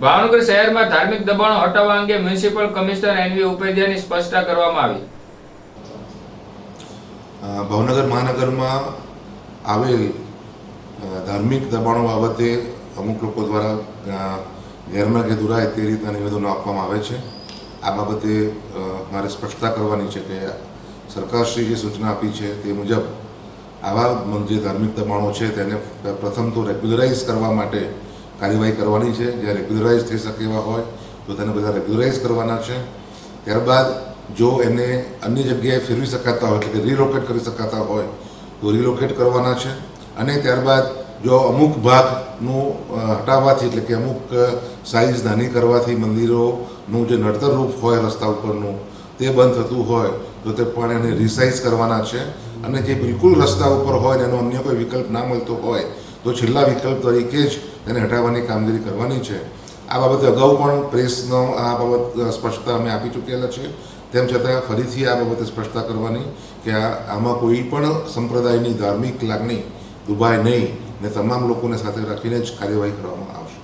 ભાવનગર શહેરમાં ધાર્મિક દબાણો હટાવવા અંગે મ્યુનિસિપલ કમિશનર એનવી ઉપાધ્યાયની સ્પષ્ટતા કરવામાં આવી. ભાવનગર મહાનગરમાં આવેલ ધાર્મિક દબાણો બાબતે અમુક લોકો દ્વારા ગેરમાર્ગે દુરાય તે રીતના નિવેદનો આપવામાં આવે છે. આ બાબતે મારે સ્પષ્ટતા કરવાની છે કે સરકારશ્રી જે સૂચના આપી છે તે મુજબ આવા જે ધાર્મિક દબાણો છે તેને પ્રથમ તો રેગ્યુલરાઇઝ કરવા માટે કાર્યવાહી કરવાની છે. જે રેગ્યુલરાઇઝ થઈ શકે એવા હોય, તો તેને બધા રેગ્યુલરાઇઝ કરવાના છે. ત્યારબાદ, જો એને અન્ય જગ્યાએ ફેરવી શકાતા હોય, એટલે કે રિલોકેટ કરી શકાતા હોય, તો રિલોકેટ કરવાના છે. અને ત્યારબાદ, જો અમુક ભાગનું હટાવવાથી, એટલે કે અમુક સાઇઝ નાની કરવાથી મંદિરોનું જે નડતર રૂપ હોય, રસ્તા ઉપરનું, તે બંધ થતું હોય, તો તે પણ એને રિસાઇઝ કરવાના છે. અને જે બિલકુલ રસ્તા ઉપર હોય એનો અન્ય કોઈ વિકલ્પ ના મળતો હોય તો છેલ્લા વિકલ્પ તરીકે જ તેને હટાવવાની કામગીરી કરવાની છે. આ બાબતે અગાઉ પણ પ્રેસનો આ બાબત સ્પષ્ટતા અમે આપી ચૂકેલા છે તેમ છતાં ફરીથી આ બાબતે સ્પષ્ટતા કરવાની કે આ, આમાં કોઈ પણ સંપ્રદાયની ધાર્મિક લાગણી દુભાય નહીં ને તમામ લોકોને સાથે રાખીને જ કાર્યવાહી કરવામાં આવશે.